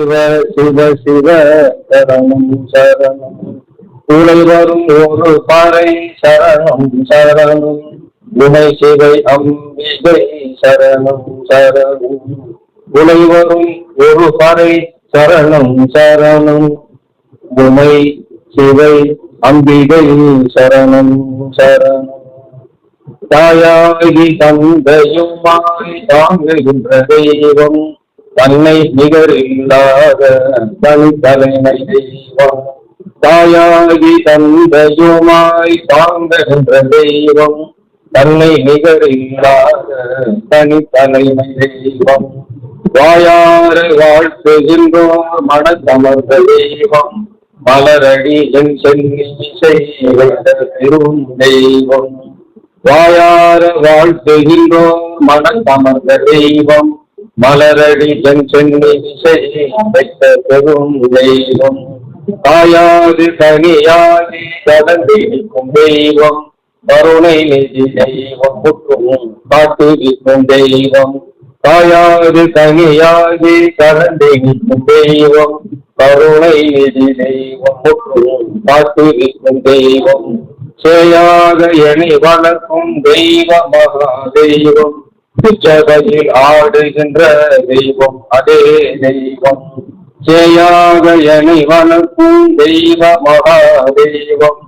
சிவ சிவ சிவ சரணம் சரணம். உலை வரும் ஒரு பாறை சரணம் சரணம். உமை சிவை அம்பிகை சரணம் சரணம். உலை வரும் ஒரு பாறை சரணம் சரணம். உமை சிவை அம்பிகை சரணம் சரணம். தாயாகி தந்தையுமாய் தாங்குகின்ற தெய்வம். தன்னை நிகரில்லாத தலைமை தெய்வம் தாயாகி தந்தையுமாய் தாங்குகின்ற தெய்வம் தன்னை நிகரில்லாத தலைமை தெய்வம் வாயார வாழ்த்துகின்றோர் மனத்தமர்ந்த தெய்வம் மலரடி என் சென்னி பெரும் தெய்வம். வாயார வாழ்த்துகின்றோர் மனத்தமர்ந்த தெய்வம் மலரடி சென்னி வைத்த பெரும் தெய்வம். தாயாது தனியாது கடந்திருக்கும் தெய்வம். கருணை நிதி தெய்வம் புற்றும் காத்திருக்கும் தெய்வம். தாயாது தனியாது கடந்திருக்கும் தெய்வம். கருணை நிதி தெய்வம் புற்றும் காத்திருக்கும் தெய்வம். சேயாக எனை வளர்க்கும் தெய்வ மகா தெய்வம். ஜகதில் ஆடுகின்ற தெய்வம் அதே தெய்வம். சேயாக எனை வளர்க்கும் தெய்வ மகா தெய்வம்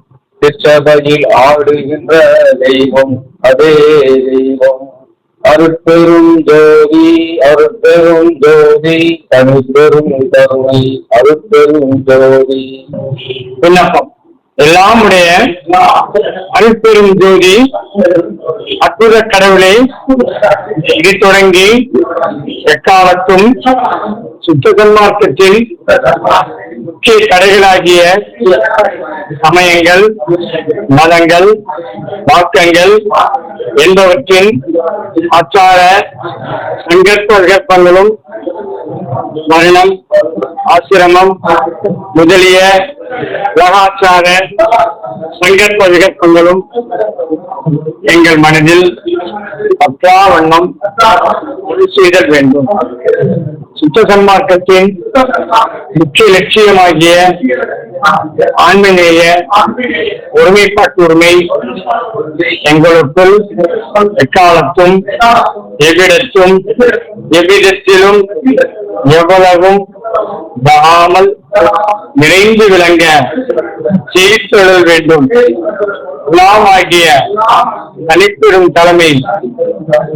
திருச்சபையில் ஆடுகின்ற தெய்வம் அதே தெய்வம். அருட்பெரும் ஜோதி அருட்பெரும் ஜோதி தனிப்பெரும் கருணை அருட்பெரும் ஜோதி. விண்ணப்பம். எல்லாம் உடைய அருட்பெரும் ஜோதி அற்புத கடவுளே இது தொடங்கி எக்காலத்தும் சுத்தகன்மார்க்கத்தில் முக்கிய கடைகளாகிய சமயங்கள் மதங்கள் வாக்கங்கள் என்பவற்றின் ஆச்சார சங்கற்ப விகற்பங்களும் மரணம் ஆசிரமம் முதலிய உலகாச்சார சங்கற்ப விகற்பங்களும் எங்கள் மனதில் அப்பா வண்ணம் ஒளி செய்தல் வேண்டும். சுத்த சன்மார்க்கத்தின் முக்கிய லட்சியமாகிய ஆன்மீக ஒருமைப்பாட்டு உரிமை எங்களுக்குள் எக்காலத்தும் எவ்விடத்தும் எவ்விதத்திலும் எவ்வளவும் வகாமல் நிறைந்து விளங்க செய்தொழல் வேண்டும். உலாமாகிய தனிப்பெரும் தலைமை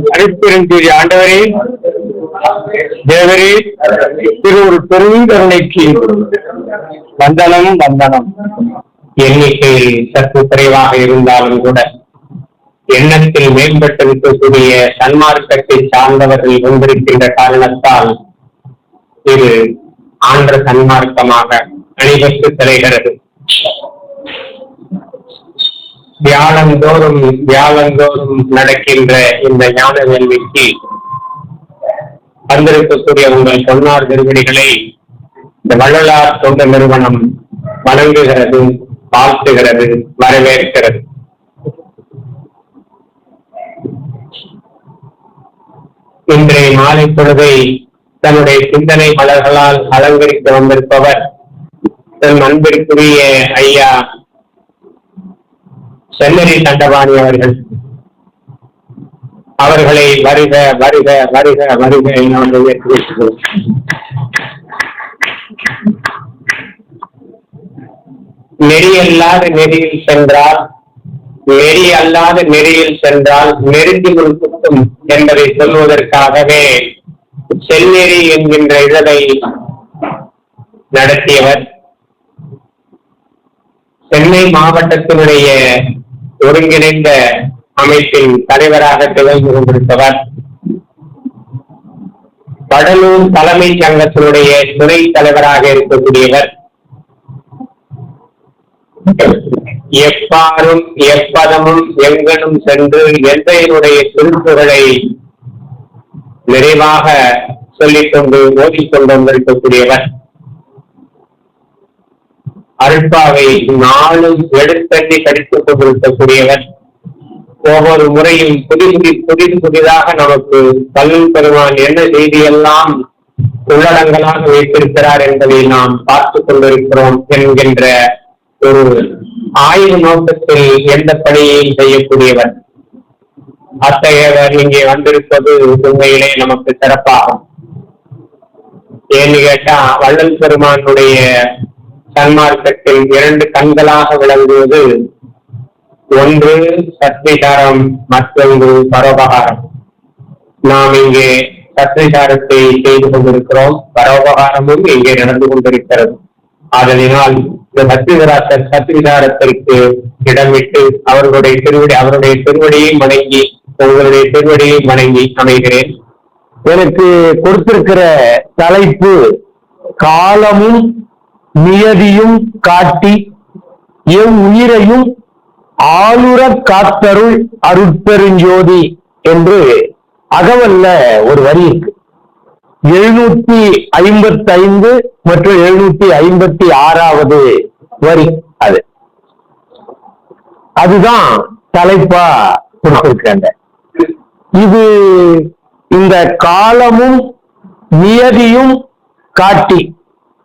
தனிப்பெரும் திரு ஆண்டவரே தேவரே திரு ஒரு பெருங்கருணைக்கு வந்தனம் வந்தனம். எண்ணிக்கையில் சற்று குறைவாக இருந்தாலும் கூட எண்ணத்தில் மேம்பட்டிருக்கக்கூடிய சன்மார்க்கத்தை சார்ந்தவர்கள் வந்திருக்கின்ற காரணத்தால் இது ஆன்ற சன்மார்க்கமாக அணிவகுத்து திரைகிறது வியாழந்தோறும் வியாழந்தோறும் நடக்கின்ற இந்த ஞான வேள்விக்கு வந்திருக்கக்கூடிய உங்கள் பொன்னார் திருவடிகளை இந்த வள்ளலார் தொண்டு நிறுவனம் வணங்குகிறது வாழ்த்துகிறது வரவேற்கிறது. இன்றைய மாலை பொழுதை தன்னுடைய சிந்தனை மலர்களால் அலங்கரித்து வந்திருப்பவர் தன் அன்பிற்குரிய ஐயா செல்லரி தண்டபாணி அவர்கள். அவர்களை வருக வருக வருக வருக என நெறியல்லாத நெறியில் சென்றால் நெறி அல்லாத நெறியில் சென்றால் நெருங்கி முன் என்பதை சொல்வதற்காகவே செந்நெறி என்கின்ற இதழை நடத்தியவர். சென்னை மாவட்டத்தினுடைய ஒருங்கிணைந்த அமைப்பின் தலைவராக திகழ்ந்து கொண்டிருப்பவர் வடலூர் தலைமை சங்கத்தினுடைய துணை தலைவராக இருக்கக்கூடியவர் எப்பாரும் எப்பதமும் எங்கனும் சென்று எந்தையினுடைய திருப்புகளை நிறைவாக சொல்லிக் கொண்டு ஓதிக்கொண்டு வந்திருக்கக்கூடியவர். அருட்பாவை நாளும் எடுத்தண்ணி கடித்துக் கொண்டிருக்கக்கூடியவர். ஒவ்வொரு முறையும் புதி புதி புதிது புதிதாக நமக்கு கல்வி பெருமான் என்ன செய்தியெல்லாம் உள்ளடங்களாக வைத்திருக்கிறார் என்பதை நாம் பார்த்துக் கொண்டிருக்கிறோம் என்கின்ற ஒரு ஆய்வு நோக்கத்தில் எந்த பணியையும் செய்யக்கூடியவர் அத்தகையவர் இங்கே வந்திருப்பது உண்மையிலே நமக்கு சிறப்பாகும். ஏன்னு கேட்டா வள்ளல் பெருமானுடைய சன்மார்க்கத்தில் இரண்டு கண்களாக விளங்குவது ஒன்று சத்விகாரம் மற்றொன்று பரோபகாரம். நாம் இங்கே சத்விகாரத்தை செய்து கொண்டிருக்கிறோம். பரோபகாரமும் இங்கே நடந்து கொண்டிருக்கிறது. அதனால் இந்த சத்விகாரத்தை சத்விகாரத்திற்கு இடமிட்டு அவர்களுடைய திருவடி அவருடைய திருவடியை வணங்கி உங்களுடைய திருவடியை வணங்கி அமைகிறேன். எனக்கு கொடுத்திருக்கிற தலைப்பு காலமும் நியதியும் காட்டி எவ் உயிரையும் ஆளுற காத்தருள் அருட்பெருஞ்சோதி என்று அகவல்ல ஒரு வரி இருக்கு. எழுநூத்தி ஐம்பத்தி ஐந்து மற்றும் எழுநூத்தி ஐம்பத்தி ஆறாவது வரி அது. அதுதான் தலைப்பா கொடுத்திருக்காங்க இது இந்த காலமும் நியதியும் காட்டி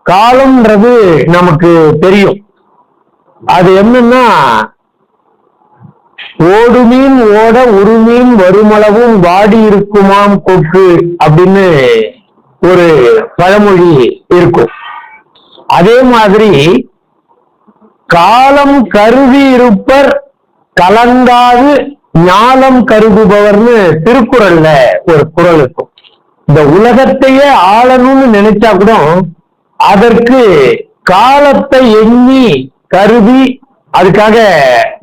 காலம்ன்றது நமக்கு தெரியும். அது என்னன்னா ஓடு மீன் ஓட ஒரு மீன் வருமளவும் வாடி இருக்குமாம் கொக்கு அப்படின்னு ஒரு பழமொழி இருக்கும். அதே மாதிரி காலம் கருதி இருப்பர் கலங்காது ஞாலம் கருதுபவர்னு திருக்குறள்ல ஒரு குரல் இருக்கும். இந்த உலகத்தையே ஆளணும்னு நினைச்சா கூட அதற்கு காலத்தை எண்ணி கருதி அதுக்காக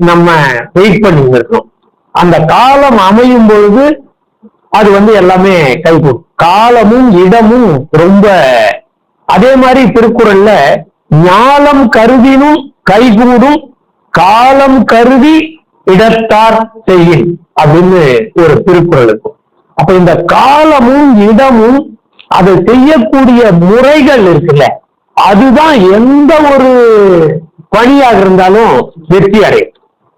நம்ம வெயிட் பண்ணி இருக்கோம் அந்த காலம் அமையும் பொழுது அது வந்து எல்லாமே கைகூடும். காலமும் இடமும் ரொம்ப அதே மாதிரி திருக்குறள்ல ஞாலம் கருதினும் கைகூடும் காலம் கருதி இடத்தார் செய்யும் அப்படின்னு ஒரு திருக்குறள் இருக்கும். அப்ப இந்த காலமும் இடமும் அதை செய்யக்கூடிய முறைகள் இருக்குல்ல அதுதான் எந்த ஒரு பணியாக இருந்தாலும் வெற்றி அடையும்.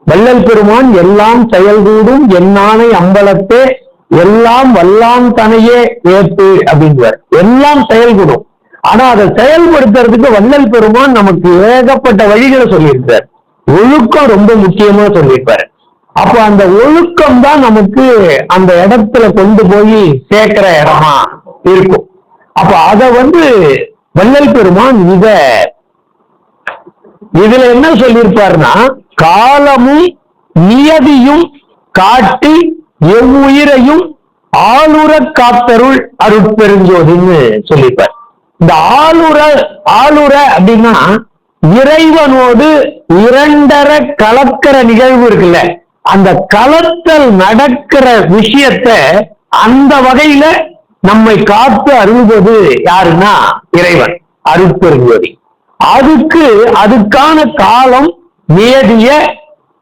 வள்ளல் பெருமான் எல்லாம் செயல்கூடும் என்னானை அம்பலத்தே எல்லாம் வல்லாம் தனையே ஏற்று அப்படிங்குவார். எல்லாம் செயல்கூடும். ஆனா அதை செயல்படுத்துறதுக்கு வள்ளல் பெருமான் நமக்கு ஏகப்பட்ட வழிகளை சொல்லியிருக்கார் ஒழுக்கம் ரொம்ப முக்கியமா சொல்லியிருப்பாரு. அப்ப அந்த ஒழுக்கம் தான் நமக்கு அந்த இடத்துல கொண்டு போய் சேர்க்கிற இடமா இருக்கும். அப்ப அத வந்து வள்ளல் பெருமான் இத இதுல என்ன சொல்லியிருப்பாருன்னா காலமும் நியதியும் காட்டி எவ்வுயிரையும் ஆளுர காத்தருள் அருட்பெருஞ்சோதின்னு சொல்லியிருப்பார். இந்த ஆளுர ஆளுற அப்படின்னா இறைவனோடு இரண்டரை கலக்கிற நிகழ்வு இருக்குல்ல அந்த கலத்தல் நடக்கிற விஷயத்த அந்த வகையில நம்மை காத்து அருள்வது யாருன்னா இறைவன் அருட்பெருஞ்சோதி. அதுக்கு அதுக்கான காலம் நியதிய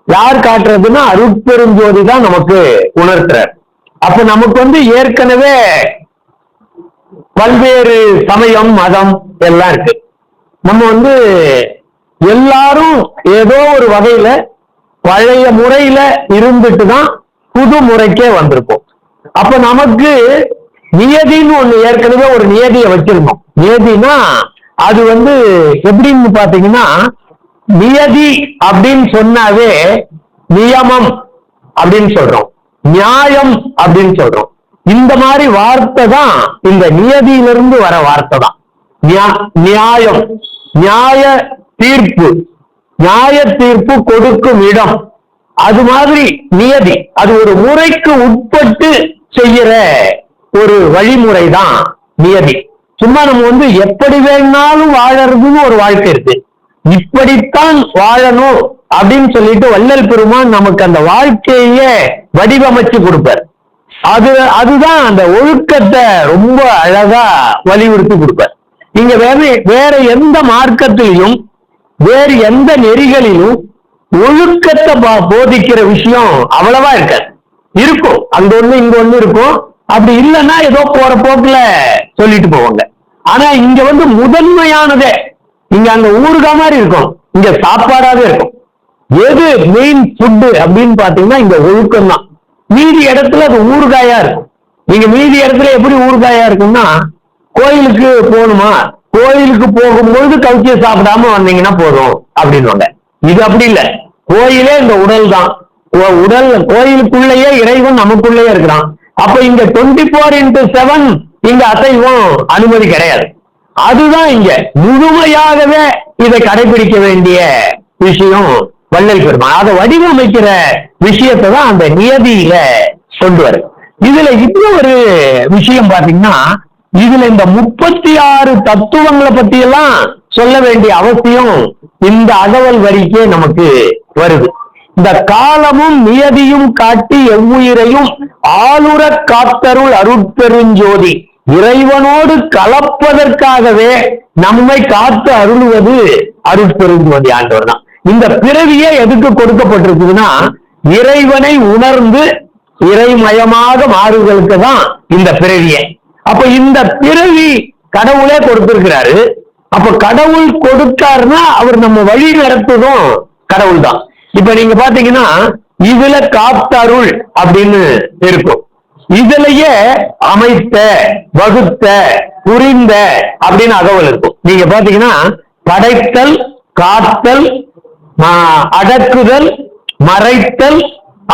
யார் காட்டுறதுன்னா அருட்பெருஞ்சோதி தான் நமக்கு உணர்த்துறார். அப்ப நமக்கு வந்து ஏற்கனவே பல்வேறு சமயம் மதம் எல்லாம் இருக்கு. நம்ம வந்து எல்லாரும் ஏதோ ஒரு வகையில பழைய முறையில இருந்துட்டு தான் புது முறைக்கே வந்திருப்போம். அப்ப நமக்கு நியதின்னு ஒண்ணு ஏற்கனவே ஒரு நியதியை வச்சிருந்தோம். நியதினா அது வந்து எப்படின்னு பாத்தீங்கன்னா நியதி அப்படின்னு சொன்னாவே நியமம் அப்படின்னு சொல்றோம். நியாயம் அப்படின்னு சொல்றோம். இந்த மாதிரி வார்த்தை தான் இந்த நியதியிலிருந்து வர வார்த்தை தான். நியா- நியாயம். நியாய தீர்ப்பு. நியாய தீர்ப்பு கொடுக்கும் இடம். அது மாதிரி நியதி. அது ஒரு முறைக்கு உட்பட்டு செய்யற ஒரு வழிமுறை தான் நியதி. சும்மா நம்ம வந்து எப்படி வேணாலும் வாழறதுன்னு ஒரு வாழ்க்கை இருக்கு. இப்படித்தான் வாழணும் அப்படின்னு சொல்லிட்டு வள்ளல் பெருமான் நமக்கு அந்த வாழ்க்கையே வடிவமைச்சு கொடுப்பார். அது அதுதான் அந்த ஒழுக்கத்தை ரொம்ப அழகா வலியுறுத்தி கொடுப்பார். நீங்க வேற வேற எந்த மார்க்கத்திலையும் வேறு எந்த நெறிகளிலும் ஒழுக்கத்தை பா- போதிக்கிற விஷயம் அவ்வளவா இருக்காது. இருக்கும். அங்க ஒண்ணு இங்க ஒண்ணு இருக்கும். அப்படி இல்லைன்னா ஏதோ போற போக்குல சொல்லிட்டு போவாங்க. ஆனா இங்க வந்து முதன்மையானதே இங்க அங்க ஊருகா மாதிரி இருக்கும். இங்க சாப்பாடாவே இருக்கும். எது மெயின் ஃபுட்டு அப்படின்னு பாத்தீங்கன்னா இங்க ஒழுக்கம் தான். மீதி இடத்துல அது ஊறுகாயா இருக்கும். நீங்க மீதி இடத்துல எப்படி ஊறுகாயா இருக்கும்னா கோயிலுக்கு போகணுமா? கோயிலுக்கு போகும்பொழுது கவுச்சியை சாப்பிடாம வந்தீங்கன்னா போதும் அப்படின்னு இது அப்படி இல்லை. கோயிலே இந்த உடல் தான். உடல் கோயிலுக்குள்ளேயே இறைவன் நமக்குள்ளேயே இருக்கிறான். அப்ப இங்க டுவெண்ட்டி ஃபோர் இன்டூ செவன் இங்க அசைவம். அனுமதி கிடையாது. அதுதான் இங்க. முழுமையாகவே இதை கடைபிடிக்க வேண்டிய விஷயம் வள்ளல் பெருமான். அதை வடிவமைக்கிற விஷயத்தை தான் அந்த நியதியில கொண்டு வரு இதுல இன்னும் ஒரு விஷயம் பாத்தீங்கன்னா இதுல இந்த முப்பத்தி ஆறு தத்துவங்களை பத்தி எல்லாம் சொல்ல வேண்டிய அவசியம் இந்த அகவல் வரிக்கே நமக்கு வருது. இந்த காலமும் நியதியும் காட்டி எவ்வுயிரையும் ஆளுற காத்தருள் அருட்பெருஞ்சோதி. இறைவனோடு கலப்பதற்காகவே நம்மை காத்து அருளுவது அருட்பெருஞ்சோதி ஆண்டவர் தான். இந்த பிறவியே எதுக்கு கொடுக்கப்பட்டிருக்குதுன்னா இறைவனை உணர்ந்து இறைமயமாக மாறுதலுக்கு தான் இந்த பிறவியே. அப்ப இந்த பிறவி கடவுளே கொடுத்திருக்கிறாரு. அப்ப கடவுள் கொடுத்தாருன்னா அவர் நம்ம வழி நடத்துதும் கடவுள் தான். இப்ப நீங்க பாத்தீங்கன்னா இதுல காத்தருள் அப்படின்னு இருக்கும். இதுலயே அமைத்த வகுத்த புரிந்த அப்படின்னு அகவல் இருக்கும். நீங்க பாத்தீங்கன்னா படைத்தல் காத்தல் அடக்குதல் மறைத்தல்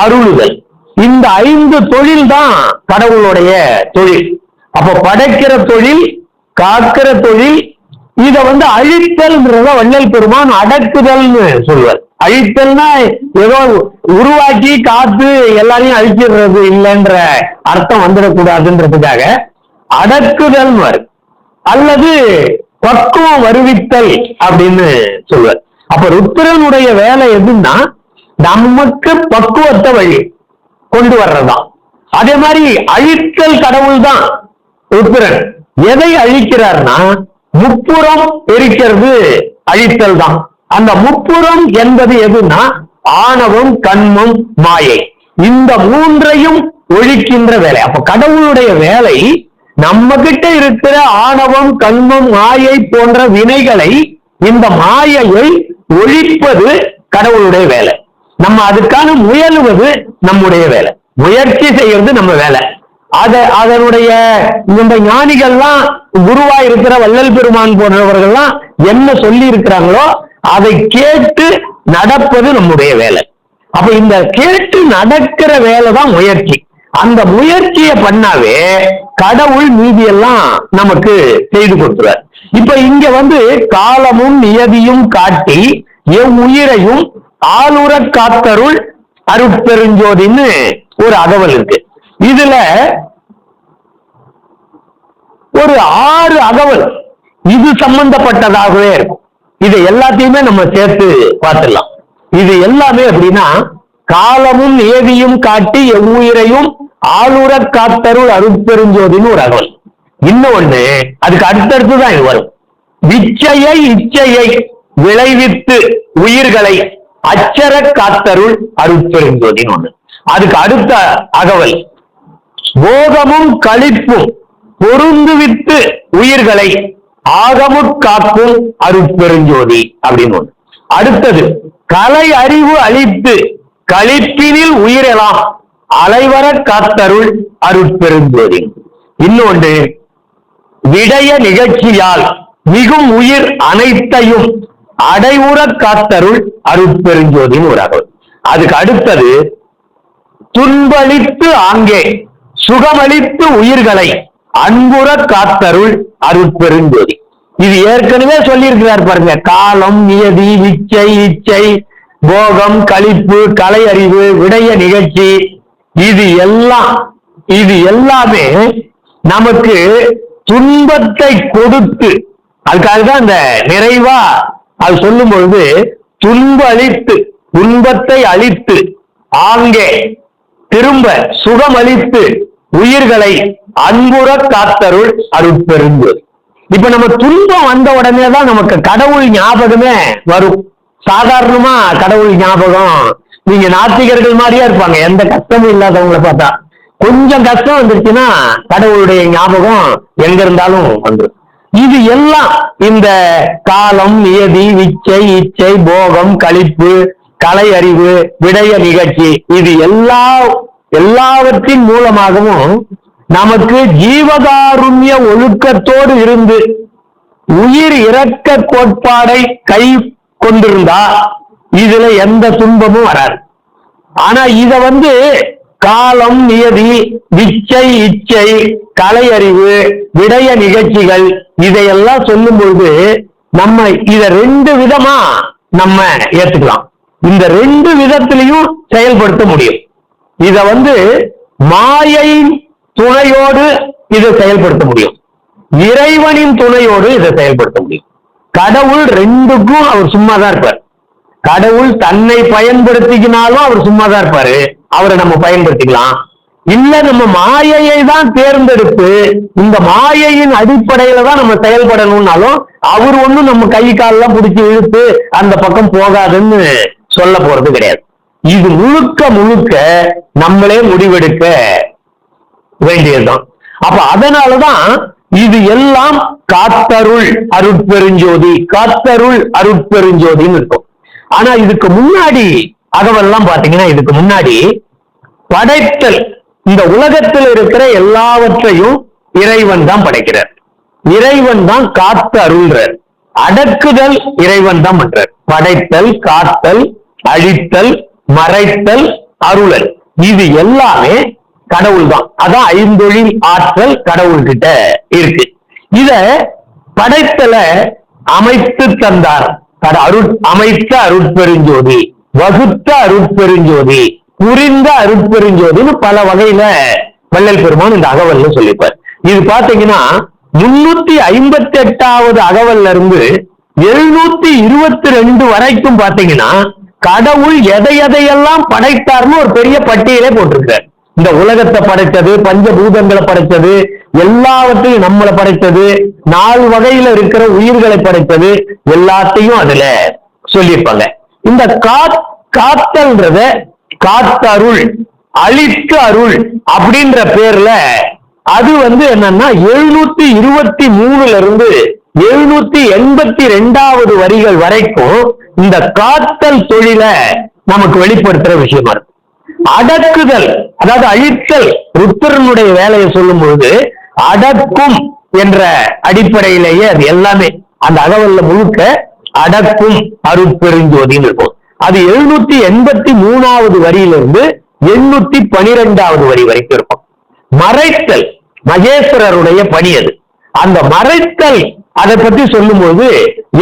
அருளுதல். இந்த ஐந்து தொழில் தான் கடவுளுடைய தொழில். அப்ப படைக்கிற தொழில் காக்கிற தொழில் இத வந்து அழித்தல்ன்றத வள்ளல் பெருமான் அடக்குதல்னு சொல்லுவார் அழித்தல்னா ஏதோ உருவாக்கி காத்து எல்லாரையும் அழிச்சிடுறது இல்லைன்ற அர்த்தம் வந்துடக்கூடாதுன்றதுக்காக அடக்குதல் அல்லது பக்குவம் வருவித்தல் அப்படின்னு சொல்வார். அப்ப ருத்திரனுடைய வேலை எதுன்னா நமக்கு பக்குவத்தை வழி கொண்டு வர்றதுதான். அதே மாதிரி அழித்தல் கடவுள் தான் ருத்திரன் எதை அழிக்கிறார்னா முப்புறம் எரிக்கிறது அழித்தல் தான். அந்த முப்புறம் என்பது எதுன்னா ஆணவம் கண்மம் மாயை. இந்த மூன்றையும் ஒழிக்கின்ற வேலை. அப்ப கடவுளுடைய வேலை நம்ம கிட்ட இருக்கிற ஆணவம் கண்மம் மாயை போன்ற வினைகளை இந்த மாயையை ஒழிப்பது கடவுளுடைய வேலை. நம்ம அதுக்கான முயலுவது நம்முடைய வேலை. முயற்சி செய்யறது நம்ம வேலை. அத அதனுடைய இந்த ஞானிகள்லாம் குருவா இருக்கிற வள்ளல் பெருமான் போன்றவர்கள்லாம் என்ன சொல்லி இருக்கிறாங்களோ அதை கேட்டு நடப்பது நம்முடைய வேலை. அப்ப இந்த கேட்டு நடக்கிற வேலை தான் முயற்சி. அந்த முயற்சியை பண்ணாவே கடவுள் மீதியெல்லாம் நமக்கு செய்து கொடுத்துறார் இப்ப இங்க வந்து காலமும் நியதியும் காட்டி எவ்வுயிரையும் ஆளுற காத்தருள் அருட்பெருஞ்சோதின்னு ஒரு அகவல் இருக்கு. இதுல ஒரு ஆறு அகவல் இது சம்பந்தப்பட்டதாகவே இருக்கும். இது எல்லாத்தையுமே நம்ம சேர்த்து பார்த்துடலாம். இது எல்லாமே அப்படின்னா காலமும் ஏவியும் காட்டி எவ்வுயிரையும் ஆளுர காத்தருள் அருட்பெருஞ்சோதின்னு ஒரு அகவல். இன்னொன்னு அதுக்கு அடுத்தடுத்து தான் இது வரும். விச்சையை இச்சையை விளைவித்து உயிர்களை அச்சர காத்தருள் அருட்பெருஞ்சோதின்னு ஒண்ணு. அதுக்கு அடுத்த அகவல் போகமும் கழிப்பும் பொருந்துவித்து உயிர்களை ஆகமுற் காக்கும் அருட்பெருஞ்சோதி அப்படின்னு ஒண்ணு. அடுத்தது கலை அறிவு அளித்து கழிப்பினில் உயிரெல்லாம் அலைவர காத்தருள் அருட்பெருஞ்சோதி. இன்னொன்று விடய நிகழ்ச்சியால் மிகும் உயிர் அனைத்தையும் அடைவுற காத்தருள் அருட்பெருஞ்சோதின்னு ஒரு அருள். அதுக்கு அடுத்தது துன்பளித்து ஆங்கே சுகமளித்து உயிர்களை அன்புற காத்தருள் அருட்பெருஞ்சோதி இது ஏற்கனவே சொல்லியிருக்கிறார் பாருங்க காலம் நியதி இச்சை இச்சை போகம் கழிப்பு கலை அறிவு விடய நிகழ்ச்சி இது எல்லாம் இது எல்லாமே நமக்கு துன்பத்தை கொடுத்து அதுக்காக தான் இந்த நிறைவா அது சொல்லும் பொழுது துன்ப அழித்து துன்பத்தை அழித்து ஆங்கே திரும்ப சுகமளித்து உயிர்களை அன்புற காத்தருள் அருட்பெருஞ்சோதி இப்ப நம்ம துன்பம் வந்த உடனே தான் நமக்கு கடவுள் ஞாபகமே வரும். சாதாரணமா கடவுள் ஞாபகம். நீங்க நாத்திகர்கள் மாதிரியா இருப்பாங்க. எந்த கஷ்டமும் இல்லாதவங்களை பார்த்தா. கொஞ்சம் கஷ்டம் வந்துருச்சுன்னா கடவுளுடைய ஞாபகம் எங்க இருந்தாலும் வந்துடும் இது எல்லாம் இந்த காலம் நியதி விச்சை இச்சை போகம் கழிப்பு கலை அறிவு விடய நிகழ்ச்சி இது எல்லா எல்லாவற்றின் மூலமாகவும் நமக்கு ஜீவகாருண்ய ஒழுக்கத்தோடு இருந்து உயிர் இறக்க கோட்பாடை கை கொண்டிருந்தா இதுல எந்த துன்பமும் வராது. ஆனா இத வந்து காலம் நியதி விச்சை இச்சை கலையறிவு விடய நிகழ்ச்சிகள் இதையெல்லாம் சொல்லும் பொழுது நம்ம இத ரெண்டு விதமா நம்ம ஏத்துக்கலாம். இந்த ரெண்டு விதத்திலையும் செயல்படுத்த முடியும். இத வந்து மாயையின் துணையோடு இதை செயல்படுத்த முடியும். இறைவனின் துணையோடு இதை செயல்படுத்த முடியும். கடவுள் ரெண்டுக்கும் அவர் சும்மா தான் இருப்பார். கடவுள் தன்னை பயன்படுத்திக்கினாலும் அவர் சும்மா தான் இருப்பாரு. அவரை நம்ம பயன்படுத்திக்கலாம். இல்ல நம்ம மாயையை தான் தேர்ந்தெடுத்து இந்த மாயையின் அடிப்படையில தான் நம்ம செயல்படணும்னாலும் அவர் ஒண்ணும் நம்ம கை காலெல்லாம் பிடிச்சி இழுத்து அந்த பக்கம் போகாதுன்னு சொல்ல போறது கிடையாது. இது முழுக்க முழுக்க நம்மளே முடிவெடுக்க வேண்டியதுதான். அப்ப அதனாலதான் இது எல்லாம் காத்தருள் அருட்பெருஞ்சோதி காத்தருள் அருட்பெருஞ்சோதின்னு இருக்கும். ஆனா இதுக்கு முன்னாடி அகவெல்லாம் பாத்தீங்கன்னா இதுக்கு முன்னாடி படைத்தல் இந்த உலகத்தில் இருக்கிற எல்லாவற்றையும் இறைவன் தான் படைக்கிறார். இறைவன் தான் காத்து அருள்றார் அடக்குதல் இறைவன் தான் பண்றார். படைத்தல் காத்தல் அழித்தல் மறைத்தல் அருளல். இது எல்லாமே கடவுள் தான் அதான் ஐந்தொழில் ஆற்றல் கடவுள் கிட்ட இருக்கு. இத படைத்தல அமைத்து தந்தார். கட- அருட் அமைத்த அருட்பெருஞ்சோதி வகுத்த அருட்பெருஞ்சோதி புரிந்த அருட்பெருஞ்சோதின்னு பல வகையில வள்ளல் பெருமான் இந்த அகவல்ல சொல்லிப்பார். இது பாத்தீங்கன்னா முன்னூத்தி ஐம்பத்தி எட்டாவது அகவல்ல இருந்து எழுநூத்தி இருபத்தி ரெண்டு வரைக்கும் பாத்தீங்கன்னா கடவுள் எதை எதையெல்லாம் படைத்தார்னு ஒரு பெரிய பட்டியலே போட்டிருக்கார் இந்த உலகத்தை படைத்தது பஞ்சபூதங்களை படைத்தது எல்லாவற்றையும் நம்மளை படைத்தது நாலு வகையில இருக்கிற உயிர்களை படைத்தது எல்லாத்தையும் அதுல சொல்லியிருப்பாங்க. இந்த காத் காத்தல்ன்றத காத்தருள் அழித்து அருள் அப்படின்ற பேர்ல அது வந்து என்னன்னா எழுநூத்தி இருபத்தி மூணுல இருந்து எழுநூத்தி எண்பத்தி ரெண்டாவது வரிகள் வரைக்கும் இந்த காத்தல் தொழில நமக்கு வெளிப்படுத்துற விஷயமா இருக்கு. அடக்குதல் அதாவது அழித்தல் ருத்திரனுடைய வேலையை சொல்லும் பொழுது அடக்கும் என்ற அடிப்படையிலேயே அது எல்லாமே அந்த அகவல்ல முழுக்க அடக்கும் அருட்பெருஞ்சோதின்னு இருக்கும். அது எழுநூத்தி எண்பத்தி மூணாவது வரியிலிருந்து எண்ணூத்தி பனிரெண்டாவது வரி வரைக்கும் இருக்கும். மறைத்தல் மகேஸ்வரருடைய பணி அது. அந்த மறைத்தல் அதை பத்தி சொல்லும்போது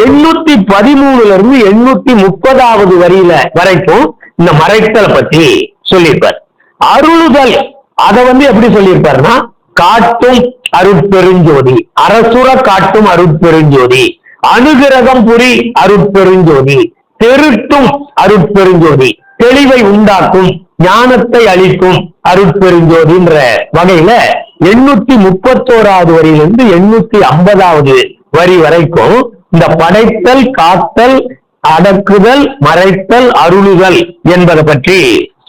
எண்ணூத்தி பதிமூணுல இருந்து எண்ணூத்தி முப்பதாவது வரியில வரைக்கும் இந்த மறைத்தலை பத்தி சொல்லியிருப்பார். அருளுதல் அதை வந்து எப்படி சொல்லியிருப்பாருன்னா காட்டும் அருட்பெருஞ்சோதி அரசுர காட்டும் அருட்பெருஞ்சோதி அனுகிரகம் புரி அருட்பெருஞ்சோதி தெருட்டும் அருட்பெருஞ்சோதி தெளிவை உண்டாக்கும் ஞானத்தை அளிக்கும் அருட்பெருஞ்சோதின்ற வகையில எண்ணூத்தி முப்பத்தோராவது வரியிலிருந்து எண்ணூத்தி ஐம்பதாவது வரி வரைக்கும் இந்த படைத்தல் காத்தல் அடக்குதல் மறைத்தல் அருளுதல் என்பதை பற்றி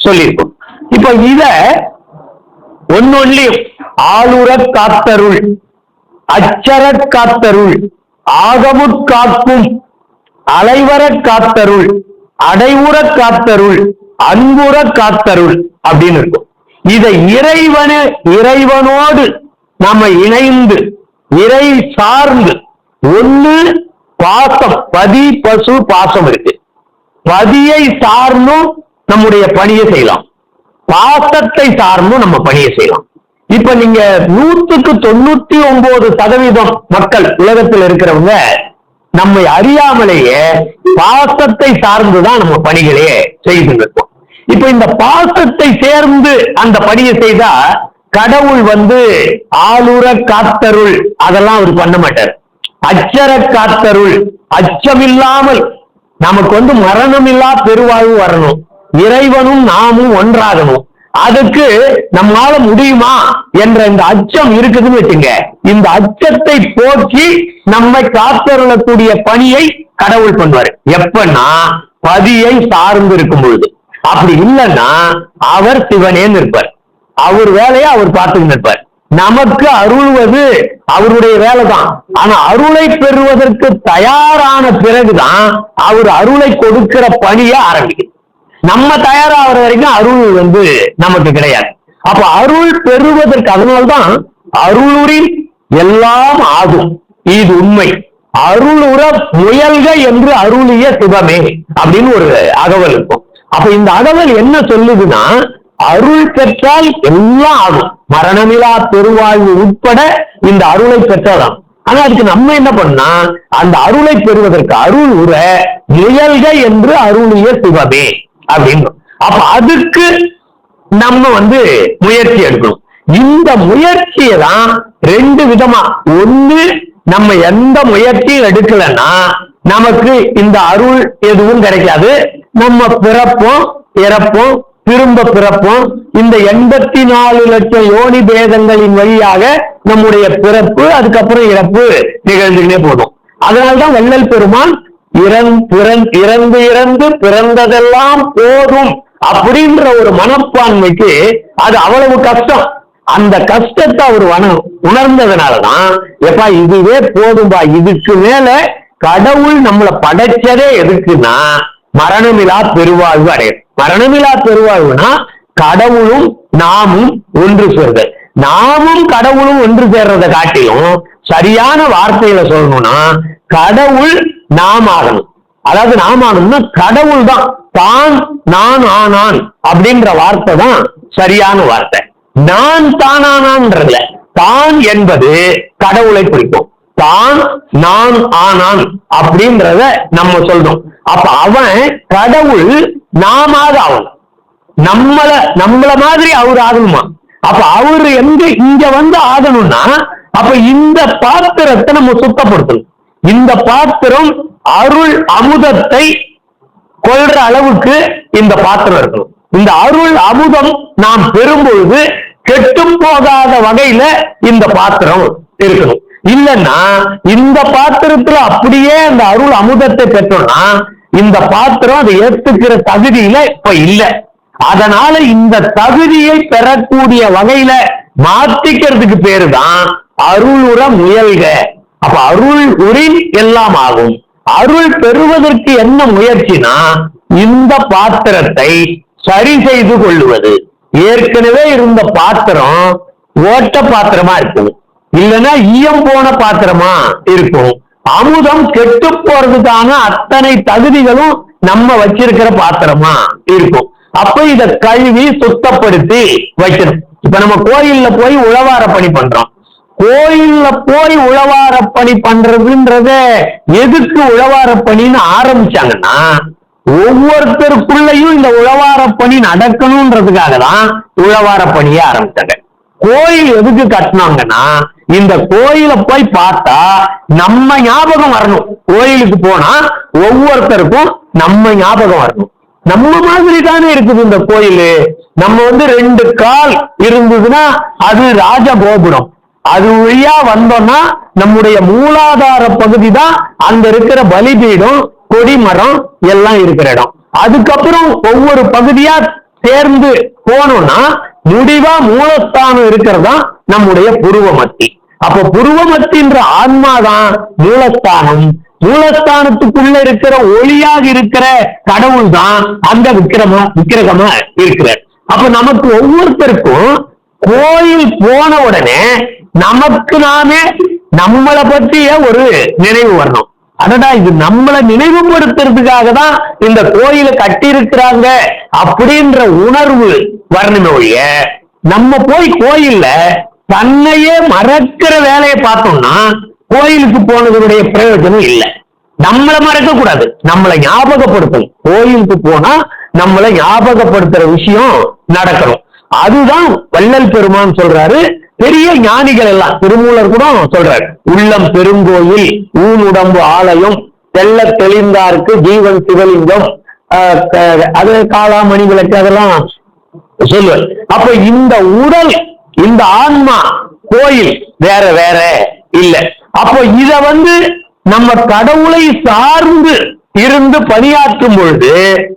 சொல்லியிருக்கோம். இப்ப இத ஒன்னொன்லியும் ஆளுறக் காத்தருள் அச்சரக் காத்தருள் ஆகமுற் காக்கும் அலைவரக் காத்தருள் அடைவுற காத்தருள் அன்புற காத்தருள் அப்படின்னு இருக்கும். இதை இறைவனு இறைவனோடு நம்ம இணைந்து இறை சார்ந்து ஒண்ணு பாசம் பதி பசு பாசம் இருக்கு. பதியை சார்ந்தும் நம்முடைய பணியை செய்யலாம். பாசத்தை சார்ந்தும் நம்ம பணியை செய்யலாம். இப்ப நீங்க நூத்துக்கு தொண்ணூத்தி ஒன்பது சதவீதம் மக்கள் உலகத்தில் இருக்கிறவங்க நம்மை அறியாமலேயே பாசத்தை சார்ந்துதான் நம்ம பணிகளையே செய்து இருக்கோம். இப்ப இந்த பாசத்தை சேர்ந்து அந்த பணியை செய்தா கடவுள் வந்து ஆளுற காத்தருள் அதெல்லாம் அவர் பண்ண மாட்டார். அச்சர காத்தருள் அச்சமில்லாமல் நமக்கு வந்து மரணம் இல்லா பெருவாழ்வு வரணும். இறைவனும் நாமும் ஒன்றாகணும். அதுக்கு நம்மால முடியுமா என்ற இந்த அச்சம் இருக்குதுன்னு வச்சுங்க. இந்த அச்சத்தை போக்கி நம்மை காத்தருளக்கூடிய பணியை கடவுள் பண்ணுவாரு. எப்பன்னா பதியை சார்ந்து இருக்கும் பொழுது. அப்படி இல்லைன்னா அவர் சிவனேன்னு இருப்பார். அவர் வேலையை அவர் பார்த்துக்கிட்டு இருப்பார். நமக்கு அருள்வது அவருடைய வேலை தான் ஆனா அருளை பெறுவதற்கு தயாரான பிறகுதான் அவர் அருளை கொடுக்கிற பணியை ஆரம்பிக்கும் நம்ம தயாராகிற வரைக்கும் அருள் வந்து நமக்கு கிடையாது. அப்ப அருள் பெறுவதற்கு அதனால்தான் அருளுரில் எல்லாம் ஆகும். இது உண்மை. அருளுற முயல்க என்று அருளிய சுகமே அப்படின்னு ஒரு அகவல் இருக்கும். அப்ப இந்த அகவல் என்ன சொல்லுதுன்னா அருள் பெற்றால் எல்லாம் ஆகும் மரணமிலா பெருவாழ்வு உட்பட இந்த அருளை பெற்றதாம் ஆனா அதுக்கு நம்ம என்ன பண்ணா அந்த அருளை பெறுவதற்கு அருள் உற முயல்க என்று அருளிய சிவமே அப்படின்னு. அப்ப அதுக்கு நம்ம வந்து முயற்சி எடுக்கணும். இந்த முயற்சியை தான் ரெண்டு விதமா. ஒண்ணு நம்ம எந்த முயற்சியும் எடுக்கலன்னா நமக்கு இந்த அருள் எதுவும் கிடைக்காது. நம்ம பிறப்போம் இறப்போம் திரும்ப பிறப்போம். இந்த எண்பத்தி நாலு லட்சம் யோனி பேதங்களின் வழியாக நம்முடைய பிறப்பு அதுக்கப்புறம் இறப்பு நிகழ்ந்துகிட்டே போதும் அதனால்தான் வள்ளல் பெருமான் பிறந்- இறந்து இறந்து பிறந்ததெல்லாம் போதும் அப்படின்ற ஒரு மனப்பான்மைக்கு அது அவ்வளவு கஷ்டம். அந்த கஷ்டத்தை அவர் வன உணர்ந்ததுனாலதான் எப்பா இதுவே போதும்பா இதுக்கு மேல கடவுள் நம்மளை படைச்சதே எதுக்குன்னா மரணமிலா பெருவாழ்வு அடையும் மரணமிலா பெருவாழ்வுனா கடவுளும் நாமும் ஒன்று சேர்தல் நாமும் கடவுளும் ஒன்று சேர்றதை காட்டிலும் சரியான வார்த்தையில சொல்லணும்னா கடவுள் நாம் ஆகணும். அதாவது நாம் ஆகணும்னா கடவுள் தான். தான் நான் ஆனான் அப்படின்ற வார்த்தை தான் சரியான வார்த்தை. நான் தானானான்றதுல. தான் என்பது கடவுளை குறிக்கும். தான் நான் ஆனான் அப்படின்றத நம்ம சொல்றோம். அப்ப அவன் கடவுள் நாம ஆகணும். நம்மள நம்மள மாதிரி அவர் ஆகணுமா? அப்ப அவரு எங்க இங்க வந்து ஆகணும்னா அப்ப இந்த பாத்திரத்தை நம்ம சுத்தப்படுத்தணும். இந்த பாத்திரம் அருள் அமுதத்தை கொள்ற அளவுக்கு இந்த பாத்திரம் இருக்கணும். இந்த அருள் அமுதம் நாம் பெறும்பொழுது கெட்டும் போகாத வகையில இந்த பாத்திரம் இருக்கணும். இல்லைன்னா இந்த பாத்திரத்துல அப்படியே அந்த அருள் அமுதத்தை பெற்றோம்னா இந்த பாத்திரம் அதை ஏத்துக்கிற தகுதியில இப்ப இல்லை. அதனால இந்த தகுதியை பெறக்கூடிய வகையில மாத்திக்கிறதுக்கு பேரு தான் அருளுற முயல்க. அப்ப அருள் உரின் எல்லாம் ஆகும். அருள் பெறுவதற்கு என்ன முயற்சினா இந்த பாத்திரத்தை சரி செய்து கொள்ளுவது. ஏற்கனவே இருந்த பாத்திரம் ஓட்ட பாத்திரமா இருக்கும் இல்லைன்னா ஈயம் போன பாத்திரமா இருக்கும். அமுதம் கெட்டு போறதுக்கான அத்தனை தகுதிகளும் நம்ம வச்சிருக்கிற பாத்திரமா இருக்கும். அப்ப இத கழுவி சுத்தப்படுத்தி வைக்கணும். இப்ப நம்ம கோயில்ல போய் உழவார பணி பண்றோம். கோயில்ல போய் உழவார பணி பண்றதுன்றத எதுக்கு உழவார பணின்னு ஆரம்பிச்சாங்கன்னா ஒவ்வொருத்தருக்குள்ளயும் இந்த உழவார பணி நடக்கணும்ன்றதுக்காக தான் உழவார பணியை ஆரம்பித்தாங்க கோயில் எதுக்கு கட்டினாங்கன்னா இந்த கோயிலை போய் பார்த்தா நம்ம ஞாபகம் வரணும். கோயிலுக்கு போனா ஒவ்வொருத்தருக்கும் நம்ம ஞாபகம் வரணும். நம்ம மாதிரி தானே இருக்குது இந்த கோயில். நம்ம வந்து ரெண்டு கால் இருந்ததுன்னா அது ராஜகோபுரம். அது வழியா வந்தோம்னா நம்முடைய மூலாதார பகுதி தான் அங்க இருக்கிற பலிபீடம் கொடிமரம் எல்லாம் இருக்கிற இடம். அதுக்கப்புறம் ஒவ்வொரு பகுதியா சேர்ந்து போனோம்னா முடிவா மூலஸ்தானம் இருக்கிறதா நம்முடைய புருவமத்தி. அப்ப புருவமத்தின்ற ஆன்மாதான் மூலஸ்தானம் மூலஸ்தானத்துக்குள்ள இருக்கிற ஒளியாக இருக்கிற கடவுள் தான் அந்த விக்கிரமா விக்கிரகமா இருக்கிறார். அப்ப நமக்கு ஒவ்வொருத்தருக்கும் கோயில் போன உடனே நமக்கு நாமே நம்மளை பற்றிய ஒரு நினைவு வரணும். அடடா இது நம்மளை நினைவுபடுத்துறதுக்காக தான் இந்த கோயிலை கட்டியிருக்கிறாங்க அப்படின்ற உணர்வு வரணுமே ஒழிய நம்ம போய் கோயில்ல தன்னையே மறக்கிற வேலையை பார்த்தோம்னா கோயிலுக்கு போனதனுடைய பிரயோஜனம் இல்லை. நம்மளை மறக்க கூடாது நம்மளை ஞாபகப்படுத்தணும் கோயிலுக்கு போனா நம்மளை ஞாபகப்படுத்துற விஷயம் நடக்கணும். அதுதான் வள்ளல் பெருமான் சொல்றாரு. பெரிய ஞானிகள் எல்லாம் திருமூலர் கூட சொல்றாரு. உள்ளம் பெருங்கோயில் ஊனுடம்பு ஆலயம் தெல்ல தெளிந்தார்க்கு ஜீவன் சிவலிங்கம் அது காலா மணி விளக்கு அதெல்லாம் சொல்லுவார் அப்ப இந்த உடல் இந்த ஆன்மா கோயில் வேற வேற இல்ல. அப்ப இத வந்து நம்ம கடவுளை சார்ந்து இருந்து பணியாற்றும் பொழுது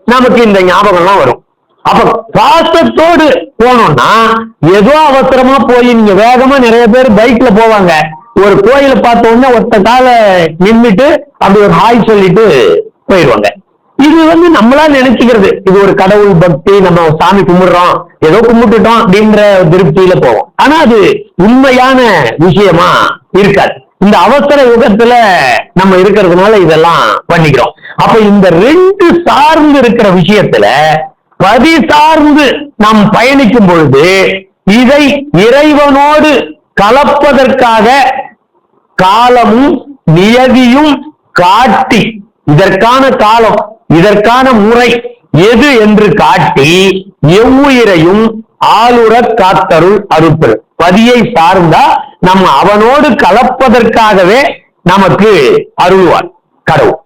நமக்கு இந்த ஞாபகம்லாம் வரும். அப்ப பாசத்தோடு போனோம்னா ஏதோ அவசரமா போய் நீங்க வேகமா நிறைய பேர் பைக்ல போவாங்க. ஒரு கோயிலை பார்த்த உடனே ஒத்த கால நின்றுட்டு அப்படி ஒரு ஹாய் சொல்லிட்டு போயிடுவாங்க. இது வந்து நம்மளா நினைச்சுக்கிறது. இது ஒரு கடவுள் பக்தி நம்ம சாமி கும்பிடுறோம் ஏதோ கும்பிட்டுட்டோம் அப்படின்ற திருப்தியில போவோம். ஆனா அது உண்மையான விஷயமா இருக்காது. இந்த அவசர யுகத்துல நம்ம இருக்கிறதுனால இதெல்லாம் பண்ணிக்கிறோம். அப்ப இந்த ரெண்டு சார்ந்து இருக்கிற விஷயத்துல பதி சார்ந்து நாம் பயணிக்கும் பொழுது இதை இறைவனோடு கலப்பதற்காக காலமும் நியதியும் காட்டி இதற்கான காலம் இதற்கான முறை எது என்று காட்டி எவ்வுயிரையும் ஆளுற காத்தருள் அருட்பெரு பதியை சார்ந்தா நம்ம அவனோடு கலப்பதற்காகவே நமக்கு அருள்வார் கடவுள்.